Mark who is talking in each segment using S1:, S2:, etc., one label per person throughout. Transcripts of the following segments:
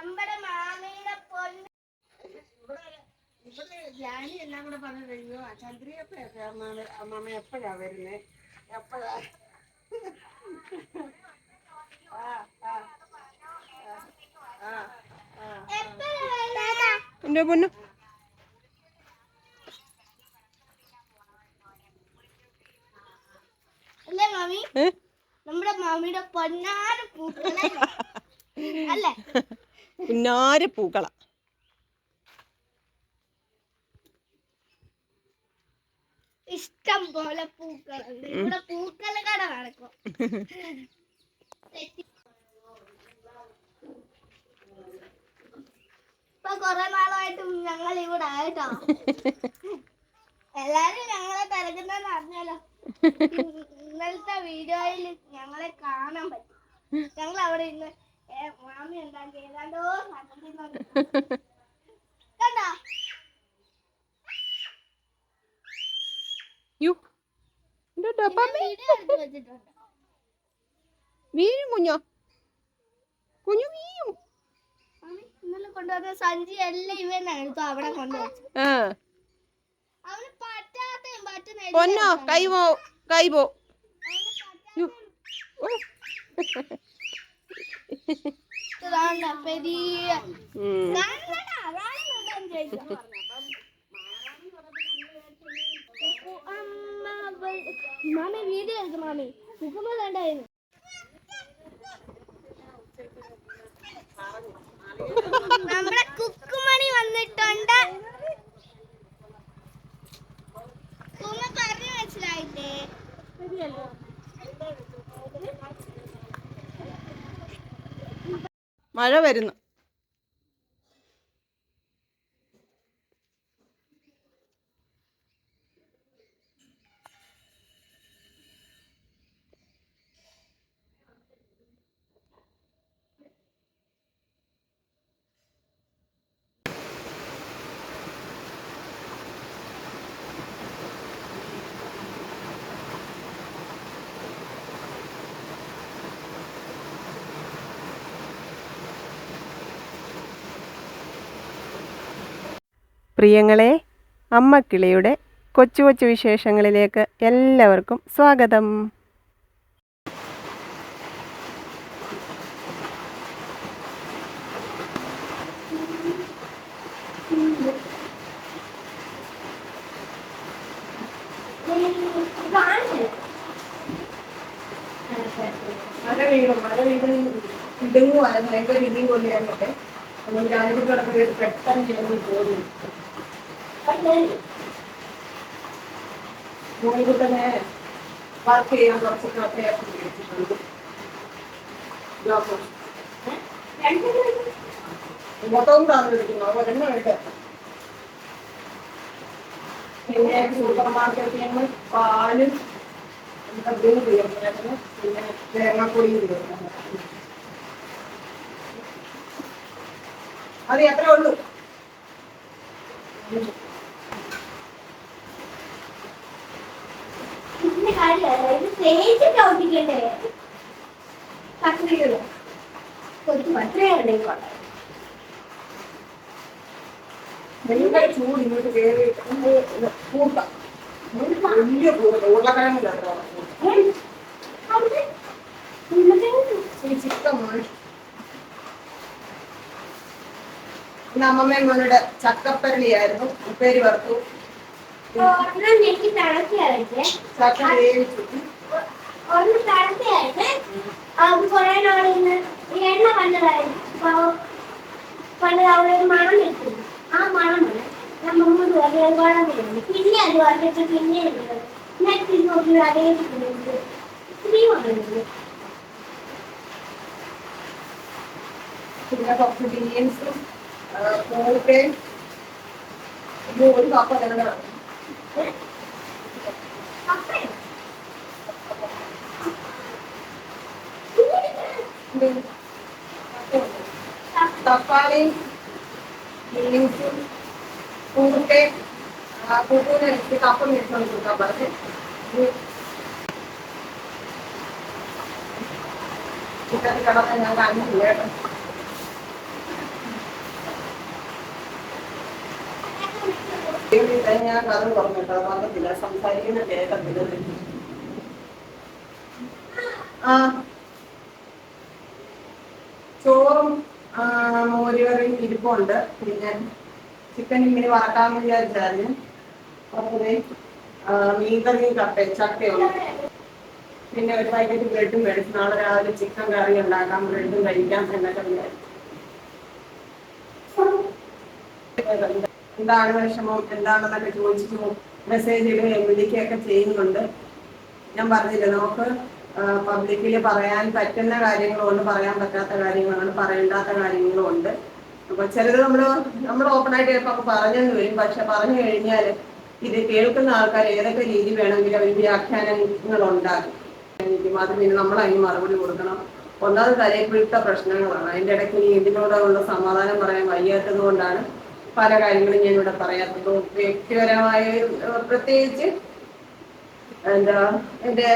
S1: നമ്മുടെ മാമയുടെ പൊന്ന്.
S2: ജാനി എല്ലാം കൂടെ പറഞ്ഞു കഴിഞ്ഞു ചന്ദ്രിയപ്പയൊക്കെ അമ്മാമ എപ്പോഴാ വരുന്നേ? എപ്പോഴാ?
S3: എന്റെ പൊന്നു.
S1: അല്ലേ മാമി? നമ്മുടെ മാമിയുടെ പൊന്നാറ് പൂക്കളെ അല്ലേ?
S3: പുന്നാര പൂക്കള.
S1: ഇഷ്ടം പോലെ പൂക്കളുണ്ട്. ഇവിടെ പൂക്കള കട നടക്കും. ഇപ്പൊ കൊറേ നാളായിട്ടും ഞങ്ങൾ ഇവിടെ ആയിട്ടോ. എല്ലാരും ഞങ്ങളെ തിരക്കുന്നെന്ന് അറിഞ്ഞല്ലോ. ഇന്നലത്തെ വീഡിയോയിൽ ഞങ്ങളെ കാണാൻ പറ്റും. ഞങ്ങൾ അവിടെ ഇന്ന് മാമി എന്താ നടക്കുന്നുണ്ട് കണ്ടോ
S3: യു വീഴും കുഞ്ഞോ കുഞ്ഞു വീഴും
S1: ഇന്നലെ കൊണ്ടുവന്ന സഞ്ചി എല്ലാം ഇവൻ എടുത്തു അവിടെ കൊണ്ടുവച്ചു അവന് പറ്റുന്ന
S3: പൊന്നോ കൈ പോ കൈ പോ.
S1: പെരിയ. മാമി വീഡിയോ എടുത്തു മാമി. മുഖമ്മ കണ്ടായിരുന്നു നമ്മുടെ കുക്കുമണി വന്നിട്ടുണ്ട്. കുമ്മ പറഞ്ഞു മനസ്സിലായിട്ടേ
S3: മഴ വരുന്നു. പ്രിയങ്ങളെ അമ്മക്കിളിയുടെ കൊച്ചു കൊച്ചു വിശേഷങ്ങളിലേക്ക് എല്ലാവർക്കും സ്വാഗതം.
S2: മഴ ഭയങ്കര ഇടിയും നമ്മൾ രാവിലെ കിടക്കുന്നത് പെട്ടെന്ന് ചെയ്യുമ്പോൾ പോയി തന്നെ വർക്ക് ചെയ്യാൻ കുറച്ച് കഥയൊക്കെ മേടിച്ചിട്ടുണ്ട് ജോബ്. മൊത്തവും താന്നിരിക്കുന്നു ഒരെണ്ണം ഉണ്ട് പിന്നെ സൂപ്പർ മാർക്കറ്റിൽ നിന്ന് പാലും കബ്ബിന് തീർന്നു പിന്നെ തേങ്ങാപ്പൊടിയും തീർന്നു അത് എത്ര ഉള്ളൂ ഇങ്ങോട്ട് അമ്മമ്മയും മോനുടെ ചക്കപ്പരളിയായിരുന്നു. ഉപ്പേരി വറുത്തു.
S1: ഒന്ന് തളർത്തിയായിട്ട് അത് കുറെ നാളിന്ന് എണ്ണ അപ്പൊ പണ്ട് അവിടെ ഒരു മണം കിട്ടും ആ മണം വന്ന് ഞാൻ മുമ്പോട്ട് വലിയ കുളം വരുന്നു പിന്നെ അത് വന്നിട്ട് പിന്നെ നെറ്റ് നോക്കി അതേ സ്ത്രീ വന്നിട്ടുണ്ട്.
S2: പിന്നെ കുറച്ച് ബീൻസും കൂട്ടയും ഇത് ഒരു കപ്പ ഞങ്ങളുടെ
S1: അപ്പഴേ
S2: തക്കാളിയും ബീൻസും കൂട്ടയും കൂട്ടൂന് എനിക്ക് കപ്പ മേടിച്ചോണ്ട് കൊടുക്കാൻ പറഞ്ഞു ചിക്കൻ കടന്ന് ഞാൻ കാണിച്ചു കേട്ടോ ചോറും മോരുകറിയും ഇരിപ്പുണ്ട്. പിന്നെ ചിക്കൻ ഇങ്ങനെ വറക്കാമെന്ന് വിചാരിച്ചാൽ അതുപോലെ മീൻകറിയും കപ്പ ചക്കയുണ്ട് പിന്നെ ഒരു പാക്കറ്റ് ബ്രെഡും മേടിച്ചു. നാളെ രാവിലെ ചിക്കൻ കറി ഉണ്ടാക്കാം. ബ്രെഡും കഴിക്കാം എന്നൊക്കെ വിചാരിച്ചു. എന്താണ് വിഷമം? എന്താണെന്നൊക്കെ ചോദിച്ചിട്ട് മെസ്സേജ് ഇടുകയും വിളിക്കുകയൊക്കെ ചെയ്യുന്നുണ്ട്. ഞാൻ പറഞ്ഞില്ല നമുക്ക് പബ്ലിക്കിൽ പറയാൻ പറ്റുന്ന കാര്യങ്ങളുണ്ട് പറയാൻ പറ്റാത്ത കാര്യങ്ങളുണ്ട് പറയേണ്ടാത്ത കാര്യങ്ങളും ഉണ്ട് അപ്പൊ ചിലത് നമ്മൾ നമ്മൾ ഓപ്പൺ ആയിട്ട് ചിലപ്പോൾ പറഞ്ഞെന്ന് വരും. പക്ഷെ പറഞ്ഞു കഴിഞ്ഞാൽ ഇത് കേൾക്കുന്ന ആൾക്കാർ ഏതൊക്കെ രീതി വേണമെങ്കിലും അവർ വ്യാഖ്യാനങ്ങൾ ഉണ്ടാകും അത് പിന്നെ നമ്മൾ അതിന് മറുപടി കൊടുക്കണം. ഒന്നാമത് തലയിൽപ്പിടുത്ത പ്രശ്നങ്ങളാണ്. അതിന്റെ ഇടയ്ക്ക് ഇനി ഇതിനോടുള്ള സമാധാനം പറയാൻ വയ്യാത്തത് കൊണ്ടാണ് പല കാര്യങ്ങളും ഞാൻ ഇവിടെ പറയാത്തത് വ്യക്തിപരമായ പ്രത്യേകിച്ച് എന്താ എന്റെ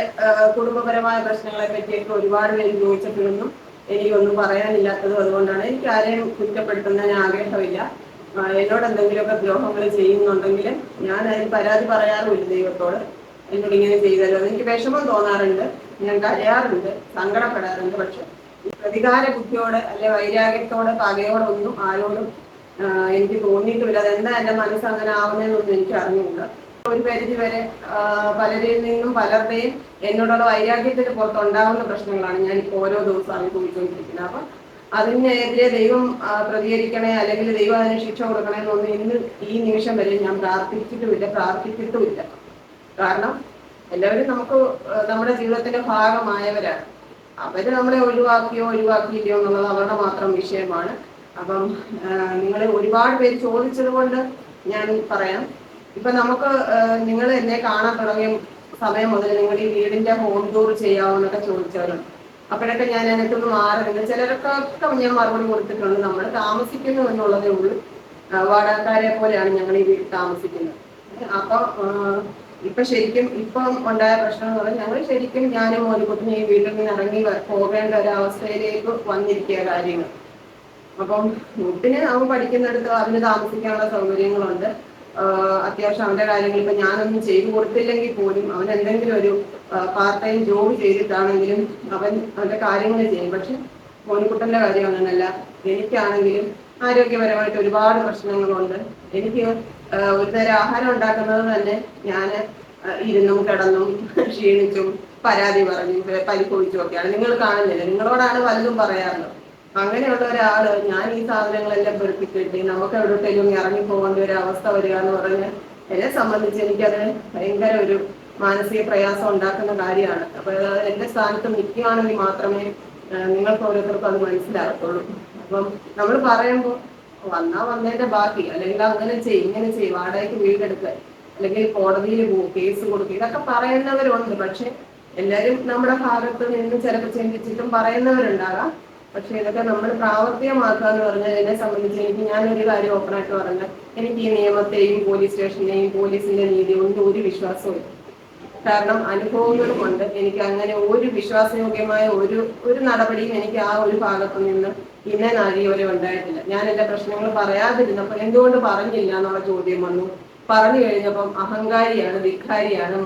S2: കുടുംബപരമായ പ്രശ്നങ്ങളെ പറ്റിയൊക്കെ ഒരുപാട് പേര് ചോദിച്ചപ്പോഴൊന്നും എനിക്കൊന്നും പറയാനില്ലാത്തതും അതുകൊണ്ടാണ് എനിക്ക് ആരെയും കുറ്റപ്പെടുത്തുന്നതിന് ആഗ്രഹമില്ല. എന്നോട് എന്തെങ്കിലുമൊക്കെ ദ്രോഹങ്ങൾ ചെയ്യുന്നുണ്ടെങ്കിൽ ഞാൻ അതിന് പരാതി പറയാറുമില്ല ദൈവത്തോട്. എന്നോട് ഇങ്ങനെ ചെയ്തല്ലോ എന്ന് എനിക്ക് വിഷമം തോന്നാറുണ്ട്. ഞാൻ കരയാറുണ്ട് സങ്കടപ്പെടാറുണ്ട്. പക്ഷെ പ്രതികാര ബുദ്ധിയോട് അല്ലെ വൈരാഗ്യത്തോടെ പകയോടെ ഒന്നും ആരോടും എനിക്ക് തോന്നിയിട്ടുമില്ല. അതെന്താ എന്റെ മനസ്സ് അങ്ങനെ ആവുന്നതെന്നൊന്നും എനിക്ക് അറിഞ്ഞില്ല ഒരു പരിധി വരെ പലരിൽ നിന്നും പലരുടെയും എന്നോടുള്ള വൈരാഗ്യത്തിന് പുറത്തുണ്ടാകുന്ന പ്രശ്നങ്ങളാണ് ഞാൻ ഇപ്പോൾ ഓരോ ദിവസവും അനുഭവിച്ചുകൊണ്ടിരിക്കുന്നത്. അപ്പൊ അതിനെതിരെ ദൈവം പ്രതികരിക്കണേ അല്ലെങ്കിൽ ദൈവം അതിന് ശിക്ഷ കൊടുക്കണേ എന്നൊന്നും ഇന്ന് ഈ നിമിഷം വരെ ഞാൻ പ്രാർത്ഥിച്ചിട്ടുമില്ല പ്രാർത്ഥിച്ചിട്ടുമില്ല. കാരണം എല്ലാവരും നമുക്ക് നമ്മുടെ ജീവിതത്തിന്റെ ഭാഗമായവരാണ്. അവർ നമ്മളെ ഒഴിവാക്കിയോ ഒഴിവാക്കിയില്ലയോ എന്നുള്ളത് അവരുടെ മാത്രം വിഷയമാണ്. അപ്പം നിങ്ങൾ ഒരുപാട് പേര് ചോദിച്ചത് കൊണ്ട് ഞാൻ പറയാം. ഇപ്പൊ നമുക്ക് നിങ്ങൾ എന്നെ കാണാൻ തുടങ്ങിയ സമയം മുതൽ നിങ്ങൾ ഈ വീടിന്റെ ഹോം ടൂർ ചെയ്യാവുന്നൊക്കെ ചോദിച്ചവരുണ്ട് അപ്പോഴൊക്കെ ഞാൻ അതിനകത്തൊന്ന് മാറി നിന്ന് ചിലരൊക്കെ ഞാൻ മറുപടി കൊടുത്തിട്ടുണ്ട്. നമ്മൾ താമസിക്കുന്നു എന്നുള്ളതേ ഉള്ളൂ. വാടകക്കാരെ പോലെയാണ് ഞങ്ങൾ ഈ വീട്ടിൽ താമസിക്കുന്നത്. അപ്പൊ ഇപ്പൊ ശരിക്കും ഇപ്പം ഉണ്ടായ പ്രശ്നം എന്ന് പറഞ്ഞാൽ ഞങ്ങൾ ശരിക്കും ഞാനും മോനിക്കുട്ടിനും ഈ വീട്ടിൽ നിന്ന് ഇറങ്ങി പോകേണ്ട ഒരു അവസ്ഥയിലേക്ക് വന്നിരിക്കുക കാര്യങ്ങൾ. അപ്പം മുട്ടിന് അവൻ പഠിക്കുന്നിടത്ത് അവന് താമസിക്കാനുള്ള സൗകര്യങ്ങളുണ്ട്. അത്യാവശ്യം അവന്റെ കാര്യങ്ങൾ ഇപ്പൊ ഞാനൊന്നും ചെയ്തു കൊടുത്തില്ലെങ്കിൽ പോലും അവൻ എന്തെങ്കിലും ഒരു പാർട്ട് ടൈം ജോബ് ചെയ്തിട്ടാണെങ്കിലും അവൻ അവന്റെ കാര്യങ്ങൾ ചെയ്യും. പക്ഷെ മോനിക്കുട്ടന്റെ കാര്യം അങ്ങനല്ല. എനിക്കാണെങ്കിലും ആരോഗ്യപരമായിട്ട് ഒരുപാട് പ്രശ്നങ്ങളുണ്ട്. എനിക്ക് ഒരു നേരം ആഹാരം ഉണ്ടാക്കുന്നത് തന്നെ ഞാൻ ഇരുന്നും കിടന്നും ക്ഷീണിച്ചും പരാതി പറഞ്ഞും പരിപ്പൊഴിച്ചും ഒക്കെയാണ്. നിങ്ങൾ കാണുന്നില്ല? നിങ്ങളോടാണ് പലതും പറയാറുള്ളത്. അങ്ങനെയുള്ള ഒരാൾ ഞാൻ ഈ സാധനങ്ങളെല്ലാം പെറുക്കിക്കെട്ടി നമുക്ക് എവിടോട്ടെങ്കിലും ഇറങ്ങി പോകേണ്ട ഒരു അവസ്ഥ വരിക എന്ന് പറഞ്ഞാൽ എന്നെ സംബന്ധിച്ച് എനിക്കത് ഭയങ്കര ഒരു മാനസിക പ്രയാസം ഉണ്ടാക്കുന്ന കാര്യമാണ്. അപ്പൊ എന്റെ സ്ഥാനത്ത് നിൽക്കുകയാണെങ്കിൽ മാത്രമേ നിങ്ങൾക്ക് ഓരോരുത്തർക്കും അത് മനസ്സിലാകത്തുള്ളൂ. അപ്പം നമ്മൾ പറയുമ്പോൾ വന്നാ വന്നതിന്റെ ബാക്കി. അല്ലെങ്കിൽ അങ്ങനെ ചെയ്യും ഇങ്ങനെ ചെയ്യും വാടകയ്ക്ക് വീടെടുക്കുക അല്ലെങ്കിൽ കോടതിയിൽ പോകും കേസ് കൊടുക്കുക ഇതൊക്കെ പറയുന്നവരുണ്ട്. പക്ഷെ എല്ലാരും നമ്മുടെ ഭാഗത്ത് നിന്ന് ചിലപ്പോൾ ചിന്തിച്ചിട്ടും പറയുന്നവരുണ്ടാകാം. പക്ഷെ ഇതൊക്കെ നമ്മൾ പ്രാവർത്തികമാക്കുക എന്ന് പറഞ്ഞാൽ എന്നെ സംബന്ധിച്ച് എനിക്ക് ഞാനൊരു കാര്യം ഓപ്പൺ ആയിട്ട് പറഞ്ഞാൽ എനിക്ക് ഈ നിയമത്തെയും പോലീസ് സ്റ്റേഷനെയും പോലീസിന്റെ നീതി കൊണ്ട് ഒരു വിശ്വാസവും കാരണം അനുഭവങ്ങൾ കൊണ്ട് എനിക്ക് അങ്ങനെ ഒരു വിശ്വാസയോഗ്യമായ ഒരു ഒരു നടപടിയും എനിക്ക് ആ ഒരു ഭാഗത്തു നിന്ന് ഇന്നേ നാഴികവരെ ഉണ്ടായിട്ടില്ല. ഞാൻ എന്റെ പ്രശ്നങ്ങൾ പറയാതിരുന്നപ്പോൾ എന്തുകൊണ്ട് പറഞ്ഞില്ല എന്നുള്ള ചോദ്യം വന്നു. പറഞ്ഞു കഴിഞ്ഞപ്പം അഹങ്കാരിയാണ് ധിക്കാരിയാണ്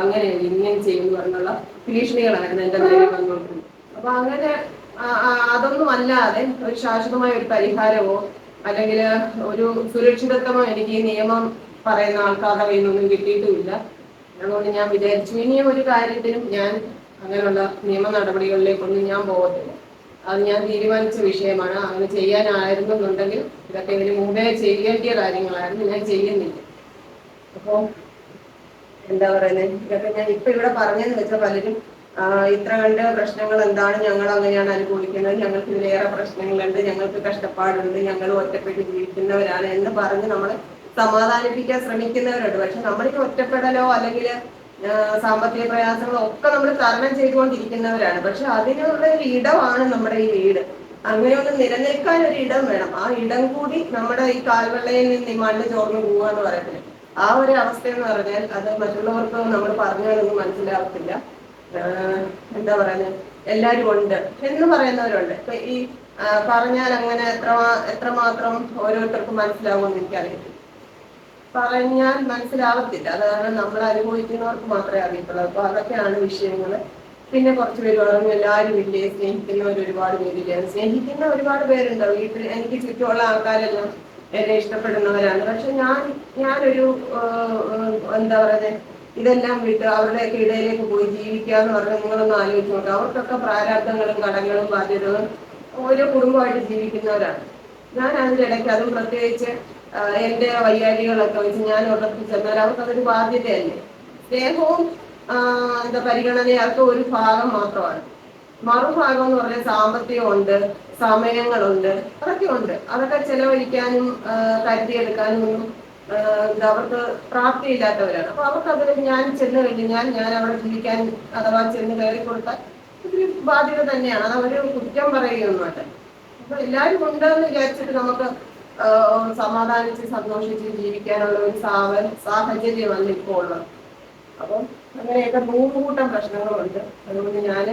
S2: അങ്ങനെ ഇങ്ങനെ ചെയ്യുന്നു പറഞ്ഞുള്ള ഭീഷണികളായിരുന്നു എന്റെ നേരെ വന്നുകൊണ്ടിരുന്നത്. അപ്പൊ അങ്ങനെ അതൊന്നും അല്ലാതെ ഒരു ശാശ്വതമായ ഒരു പരിഹാരമോ അല്ലെങ്കിൽ ഒരു സുരക്ഷിതത്വമോ എനിക്ക് ഈ നിയമം പറയുന്ന ആൾക്കാരുടെ കയ്യിൽ നിന്നൊന്നും കിട്ടിയിട്ടുമില്ല. അതുകൊണ്ട് ഞാൻ വിചാരിച്ചു ഇനിയും ഒരു കാര്യത്തിനും ഞാൻ അങ്ങനെയുള്ള നിയമ നടപടികളിലേക്കൊന്നും ഞാൻ പോകത്തില്ല. അത് ഞാൻ തീരുമാനിച്ച വിഷയമാണ്. അങ്ങനെ ചെയ്യാനായിരുന്നു എന്നുണ്ടെങ്കിൽ ഇതൊക്കെ ഇതിന് മുമ്പേ ചെയ്യേണ്ടിയ കാര്യങ്ങളായിരുന്നു. ഞാൻ ചെയ്യുന്നില്ല. അപ്പോൾ എന്താ പറയുന്നത് ഇതൊക്കെ ഞാൻ ഇപ്പൊ ഇവിടെ പറഞ്ഞെന്ന് വെച്ചാൽ പലരും ഇത്ര കണ്ട് പ്രശ്നങ്ങൾ എന്താണ്? ഞങ്ങൾ അങ്ങനെയാണ് അനുഭവിക്കുന്നത് ഞങ്ങൾക്ക് ഇതിലേറെ പ്രശ്നങ്ങളുണ്ട്. ഞങ്ങൾക്ക് കഷ്ടപ്പാടുണ്ട്. ഞങ്ങൾ ഒറ്റപ്പെട്ട് ജീവിക്കുന്നവരാണ് എന്ന് പറഞ്ഞ് നമ്മൾ സമാധാനിപ്പിക്കാൻ ശ്രമിക്കുന്നവരുണ്ട്. പക്ഷെ നമ്മൾക്ക് ഒറ്റപ്പെടലോ അല്ലെങ്കിൽ സാമ്പത്തിക പ്രയാസങ്ങളോ ഒക്കെ നമ്മൾ തരണം ചെയ്തുകൊണ്ടിരിക്കുന്നവരാണ്. പക്ഷെ അതിനുള്ള ഒരു ഇടമാണ് നമ്മുടെ ഈ വീട്. അങ്ങനെ ഒന്ന് നിലനിൽക്കാൻ ഒരു ഇടം വേണം. ആ ഇടം കൂടി നമ്മുടെ ഈ കാൽവെള്ളയിൽ നിന്ന് ഈ മണ്ണ് ചോർന്നു പോവുക എന്ന് പറയത്തില്ല ആ ഒരു അവസ്ഥ എന്ന് പറഞ്ഞാൽ അത് മറ്റുള്ളവർക്ക് നമ്മൾ പറഞ്ഞാലൊന്നും മനസ്സിലാവത്തില്ല. എന്താ പറയുന്നത് എല്ലാരും ഉണ്ട്. എന്ന് പറയുന്നവരുണ്ട്. ഇപ്പൊ ഈ പറഞ്ഞാൽ അങ്ങനെ എത്ര എത്ര എത്രമാത്രം ഓരോരുത്തർക്കും മനസ്സിലാവുമെന്ന് എനിക്കറിയത്തില്ല. പറഞ്ഞാൽ മനസ്സിലാവത്തില്ല. അത് കാരണം നമ്മൾ അനുഭവിക്കുന്നവർക്ക് മാത്രമേ അറിയത്തുള്ളൂ. അപ്പൊ അതൊക്കെയാണ് വിഷയങ്ങൾ. പിന്നെ കുറച്ച് പേര് പറഞ്ഞു എല്ലാവരും ഇല്ലേ? സ്നേഹിക്കുന്നവർ ഒരുപാട് പേരില്ലേ? സ്നേഹിക്കുന്ന ഒരുപാട് പേരുണ്ട്? വീട്ടിൽ എനിക്ക് ചുറ്റുമുള്ള ആൾക്കാരെല്ലാം എന്നെ ഇഷ്ടപ്പെടുന്നവരാണ്. പക്ഷെ ഞാൻ ഞാനൊരു എന്താ പറയുന്നത് ഇതെല്ലാം വിട്ട് അവരുടെയൊക്കെ ഇടയിലേക്ക് പോയി ജീവിക്കുക എന്ന് പറഞ്ഞാൽ നിങ്ങളൊന്ന് ആലോചിച്ച് നോക്കുക അവർക്കൊക്കെ പ്രാരാബ്ദങ്ങളും കടങ്ങളും ബാധ്യതകളും ഓരോ കുടുംബമായിട്ട് ജീവിക്കുന്നവരാണ്. ഞാൻ അതിനിടയ്ക്ക് അതും പ്രത്യേകിച്ച് എന്റെ വയ്യാഴികളൊക്കെ വെച്ച് ഞാൻ ഒരിടത്ത് ചെന്നാൽ അവർക്ക് അതൊരു ബാധ്യതയല്ലേ സ്നേഹവും എന്താ പരിഗണന അവർക്ക് ഒരു ഭാഗം മാത്രമാണ്. മറുഭാഗം എന്ന് പറഞ്ഞാൽ സാമ്പത്തികമുണ്ട് സമയങ്ങളുണ്ട് അതൊക്കെ ഉണ്ട്. അതൊക്കെ ചെലവഴിക്കാനും കരുതിയെടുക്കാനും ഒന്നും അവർക്ക് പ്രാപ്തിയില്ലാത്തവരാണ്. അപ്പൊ അവർക്ക് അതിൽ ഞാൻ ചെന്ന് കഴിഞ്ഞ് ഞാൻ അവിടെ ജീവിക്കാൻ അഥവാ ചെന്ന് കയറി കൊടുത്താൽ ഇതൊരു ബാധ്യത തന്നെയാണ്. അത് അവർ കുറ്റം പറയുകയൊന്നുമല്ല. അപ്പൊ എല്ലാവരും ഉണ്ടെന്ന് വിചാരിച്ചിട്ട് നമുക്ക് സമാധാനിച്ച് സന്തോഷിച്ച് ജീവിക്കാനുള്ള ഒരു സാവ സാഹചര്യമല്ല ഇപ്പോൾ ഉള്ളത്. അപ്പം അങ്ങനെയൊക്കെ നൂറുകൂട്ടം പ്രശ്നങ്ങളുണ്ട്. അതുകൊണ്ട് ഞാൻ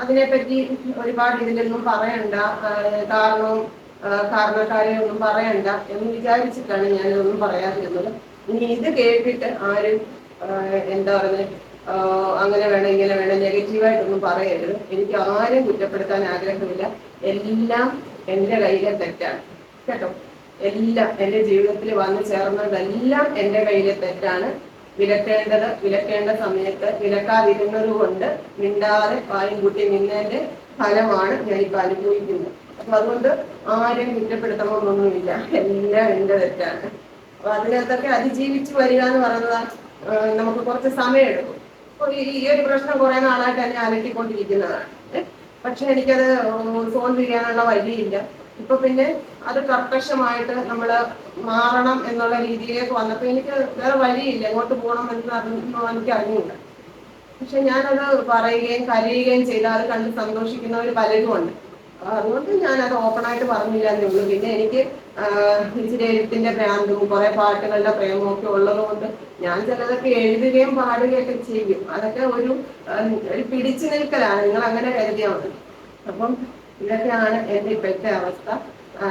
S2: അതിനെപ്പറ്റി ഒരുപാട് ഇതിലൊന്നും പറയണ്ട. കാരണവും കാരണക്കാരെ ഒന്നും പറയണ്ട എന്ന് വിചാരിച്ചിട്ടാണ് ഞാൻ ഇതൊന്നും പറയാതിരുന്നത്. ഇനി ഇത് കേട്ടിട്ട് ആരും എന്താ പറയുന്നത് അങ്ങനെ വേണം ഇങ്ങനെ വേണം നെഗറ്റീവായിട്ടൊന്നും പറയരുത്. എനിക്ക് ആരും കുറ്റപ്പെടുത്താൻ ആഗ്രഹമില്ല. എല്ലാം എന്റെ കയ്യിലെ തെറ്റാണ്. കേട്ടോ? എല്ലാം എന്റെ ജീവിതത്തിൽ വന്നു ചേർന്നതെല്ലാം എന്റെ കയ്യിലെ തെറ്റാണ്. വിലക്കേണ്ടത് വിലക്കേണ്ട സമയത്ത് വിലക്കാതിരുന്നത് കൊണ്ട് മിണ്ടാതെ വായും കൂട്ടി നിന്നതിന്റെ ഫലമാണ് ഞാനിപ്പോൾ അനുഭവിക്കുന്നത്. അപ്പൊ അതുകൊണ്ട് ആരെയും കുറ്റപ്പെടുത്തണമെന്നൊന്നുമില്ല. എല്ലാം എന്റെ തെറ്റാണ്. അപ്പൊ അതിനകത്തൊക്കെ അതിജീവിച്ച് വരിക എന്ന് പറയുന്നത് നമുക്ക് കുറച്ച് സമയമെടുക്കും. അപ്പൊ ഈ ഒരു പ്രശ്നം കുറെ നാളായിട്ട് എന്നെ അലട്ടിക്കൊണ്ടിരിക്കുന്നതാണ്? പക്ഷെ എനിക്കത് സോൾവ് ചെയ്യാനുള്ള വഴിയില്ല. ഇപ്പൊ പിന്നെ അത് കർക്കശമായിട്ട് നമ്മൾ മാറണം എന്നുള്ള രീതിയിലേക്ക് വന്നപ്പോ എനിക്ക് വേറെ വഴിയില്ല. എങ്ങോട്ട് പോകണം എന്ന് അറിഞ്ഞു എനിക്ക് അറിഞ്ഞില്ല പക്ഷെ ഞാനത് പറയുകയും കരയുകയും ചെയ്താൽ അത് കണ്ട് സന്തോഷിക്കുന്നവർ പലരും ഉണ്ട് അതുകൊണ്ട് ഞാൻ അത് ഓപ്പൺ ആയിട്ട് പറഞ്ഞില്ല എന്നേ ഉള്ളൂ. പിന്നെ എനിക്ക് ഇച്ചിരി എഴുത്തിന്റെ ഭ്രാന്തും കുറെ പാട്ടുകളുടെ പ്രേമവും ഒക്കെ ഉള്ളത് കൊണ്ട് ഞാൻ ചിലതൊക്കെ എഴുതുകയും പാടുകയൊക്കെ ചെയ്യും. അതൊക്കെ ഒരു ഒരു പിടിച്ചു നിൽക്കലാണ്. നിങ്ങൾ അങ്ങനെ കരുതിയാൽ മതി. അപ്പം ഇതൊക്കെയാണ് എന്റെ ഇപ്പോഴത്തെ അവസ്ഥ.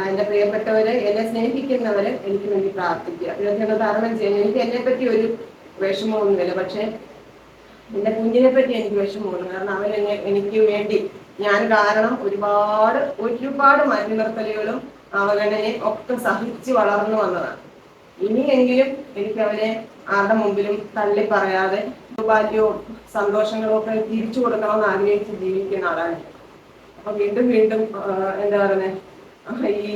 S2: എന്റെ പ്രിയപ്പെട്ടവര് എന്നെ സ്നേഹിക്കുന്നവര് എനിക്ക് വേണ്ടി പ്രാർത്ഥിക്കുക. ഇതൊക്കെ ഞങ്ങൾ തരണം ചെയ്യുന്നത് എനിക്ക് എന്നെ പറ്റി ഒരു വിഷമമൊന്നുമില്ല. പക്ഷെ എന്റെ കുഞ്ഞിനെ പറ്റി എനിക്ക് വിഷമമുണ്ട്. കാരണം അവൻ എനിക്ക് വേണ്ടി ഞാൻ കാരണം ഒരുപാട് ഒരുപാട് മരുന്നിർത്തലുകളും അവഗണനയും ഒക്കെ സഹിച്ച് വളർന്നു വന്നതാണ്. ഇനിയെങ്കിലും എനിക്ക് അവരെ ആരുടെ മുമ്പിലും തള്ളി പറയാതെ ബാല്യവും സന്തോഷങ്ങളും ഒക്കെ തിരിച്ചു കൊടുക്കണമെന്ന് ആഗ്രഹിച്ച് ജീവിക്കുന്ന ആളാണ്. അപ്പൊ വീണ്ടും വീണ്ടും എന്താ പറയുന്നത് ഈ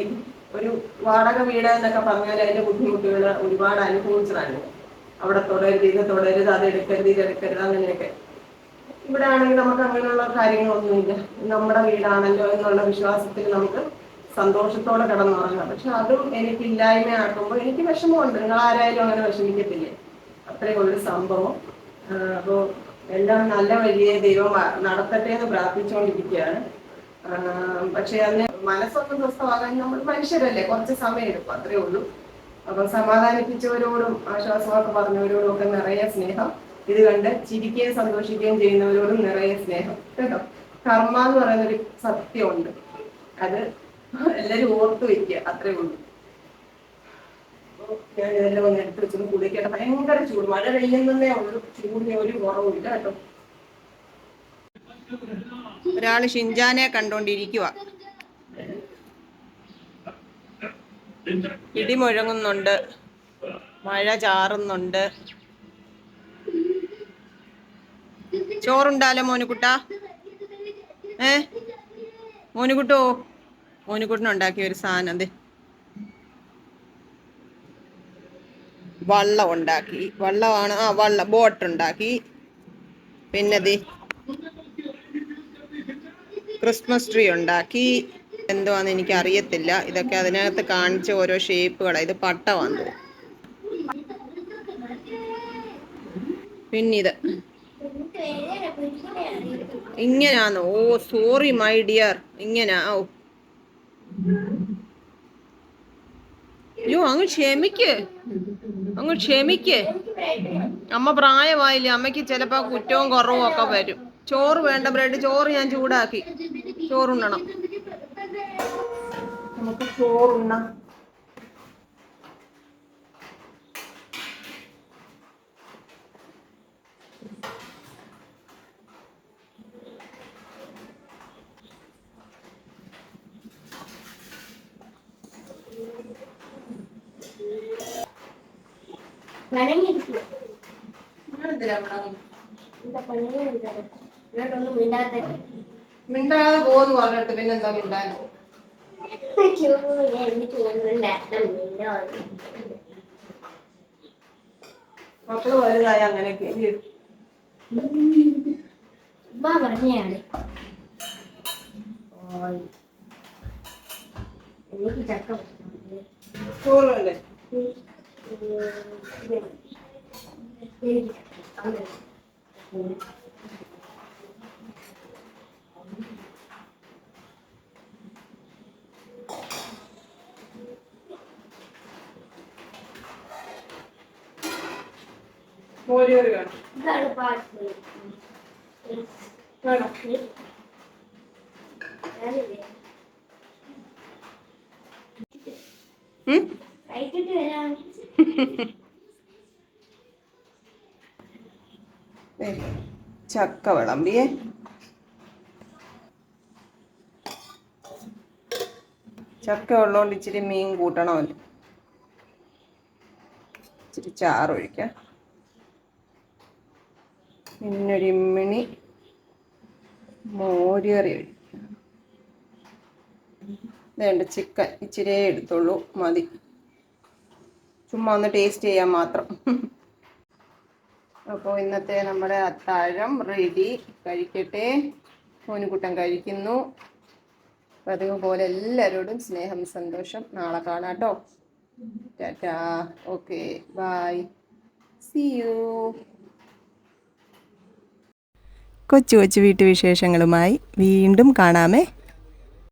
S2: ഒരു വാടക വീട് എന്നൊക്കെ പറഞ്ഞാൽ അതിന്റെ ബുദ്ധിമുട്ടുകൾ ഒരുപാട് അനുഭവിച്ചതാണ് അവിടെ തുടരുത് ഇത് തുടരുത് അത് എടുക്കരുത് ഇത് എടുക്കരുത് അങ്ങനെയൊക്കെ. ഇവിടെ ആണെങ്കിൽ നമുക്ക് അങ്ങനെയുള്ള കാര്യങ്ങളൊന്നുമില്ല. നമ്മുടെ വീടാണല്ലോ എന്നുള്ള വിശ്വാസത്തിൽ നമുക്ക് സന്തോഷത്തോടെ കിടന്നുറങ്ങാം. പക്ഷെ അതും എനിക്ക് ഇല്ലായ്മയാക്കുമ്പോൾ എനിക്ക് വിഷമമുണ്ട്. നിങ്ങൾ ആരായാലും അങ്ങനെ വിഷമിക്കത്തില്ലേ? അത്രയും ഒരു സംഭവം. ആഹ് അപ്പോ എല്ലാം നല്ല വലിയ ദൈവം നടത്തട്ടെ എന്ന് പ്രാർത്ഥിച്ചുകൊണ്ടിരിക്കുകയാണ്. പക്ഷെ അതിന് മനസ്സൊക്കെ സ്വസ്ഥമാകാൻ നമ്മൾ മനുഷ്യരല്ലേ? കുറച്ച് സമയം എടുക്കും അത്രേ ഉള്ളൂ. അപ്പൊ സമാധാനിപ്പിച്ചവരോടും ആശ്വാസമൊക്കെ പറഞ്ഞവരോടും ഒക്കെ നിറയെ സ്നേഹം. ഇത് കണ്ട് ചിരിക്കുകയും സന്തോഷിക്കുകയും ചെയ്യുന്നവരോടും നിറയെ സ്നേഹം. കേട്ടോ? കർമ്മ എന്ന് പറയുന്ന ഒരു സത്യമുണ്ട്. അത് എല്ലാരും ഓർത്തു വയ്ക്കുക. അത്രേ ഉള്ളൂ. ഞാൻ ഇതെല്ലാം ഒന്ന് എടുത്ത് വെച്ചൊന്ന് കുളിക്കട്ടെ ഭയങ്കര ചൂട്. മഴ പെയ്യുന്നതേ ഉള്ളൂ. ചൂടിന് ഒരു കുറവുമില്ല കേട്ടോ.
S3: ഒരാൾ ഷിൻജാനെ കണ്ടോണ്ടിരിക്കുക ഇടിമുഴങ്ങുന്നുണ്ട് മഴ ചാറുന്നുണ്ട്. ചോറുണ്ടാലോ മോനുകുട്ട? ഏ? മോനുകുട്ടോ? മോനുകുട്ടനുണ്ടാക്കിയ ഒരു സാധനം അതെ വള്ളം ഉണ്ടാക്കി. വള്ളമാണ് ആ വള്ള ബോട്ട് ഉണ്ടാക്കി. പിന്നെ ദേ ക്രിസ്മസ് ട്രീ ഉണ്ടാക്കി. എന്തുവാന്ന് എനിക്ക് അറിയത്തില്ല ഇതൊക്കെ അതിനകത്ത് കാണിച്ച ഓരോ ഷേപ്പുകളാണ് ഇത് പട്ട വന്നു പിന്നെ ഇത്
S1: എനിക്ക് വേറെ പിടിക്കുകയാണ്.
S3: ഇങ്ങനാന്നോ? ഓ സോറി മൈ ഡിയർ ഇങ്ങനാ ഓ യോ അങ്ങ് ക്ഷമിക്ക്. അങ്ങ് ക്ഷമിക്ക്. അമ്മ പ്രായമായില്ലേ അമ്മയ്ക്ക് ചിലപ്പോ കുറ്റവും കുറവും ഒക്കെ വരും. ചോറ് വേണ്ട ബ്രെഡ് ചോറ് ഞാൻ ചൂടാക്കി. ചോറുണ്ണണം.
S2: നമുക്ക് ചോറുണ്ണാം.
S3: മിണ്ടാത്ത.
S4: മിണ്ടാതെ പോകുന്നു പറഞ്ഞിട്ട് പിന്നെന്താ മിണ്ടാൻ? മക്കൾ വലുതായ അങ്ങനെയൊക്കെ
S3: പറഞ്ഞാണ് എനിക്ക് ചക്ക.
S4: ചോറുണ്ട്
S3: ഉം. ഇത് എനിക്ക് ചക്ക അങ്ങനെ. ഉം.
S4: മോരുകറി വേണം
S3: ഇതാണ് പാട്ട്
S4: വേണം
S3: ഞാനില്ലേ
S2: ഉം?
S3: കഴിച്ചിട്ട് വരാം
S2: ദേ, ചക്ക വിളമ്പിയേ. ചക്ക ഉള്ളതുകൊണ്ട് ഇച്ചിരി മീൻ കൂട്ടണമല്ലോ. ഇച്ചിരി ചാറൊഴിക്കാം പിന്നൊരു ഇമ്മിണി മോരുകറി ഒഴിക്കാം. വേണ്ട ചിക്കൻ ഇച്ചിരിയേ എടുത്തുള്ളൂ മതി. ചുമ്മാ ഒന്ന് ടേസ്റ്റ് ചെയ്യാൻ മാത്രം. അപ്പോൾ ഇന്നത്തെ നമ്മുടെ അത്താഴം റെഡി കഴിക്കട്ടെ. മോനുകുട്ടൻ കഴിക്കുന്നു. പതിവ് പോലെ എല്ലാവരോടും സ്നേഹം സന്തോഷം. നാളെ കാണാം കേട്ടോ. Tata. Okay bye see you കൊച്ചു കൊച്ചു വീട്ടുവിശേഷങ്ങളുമായി വീണ്ടും കാണാമേ.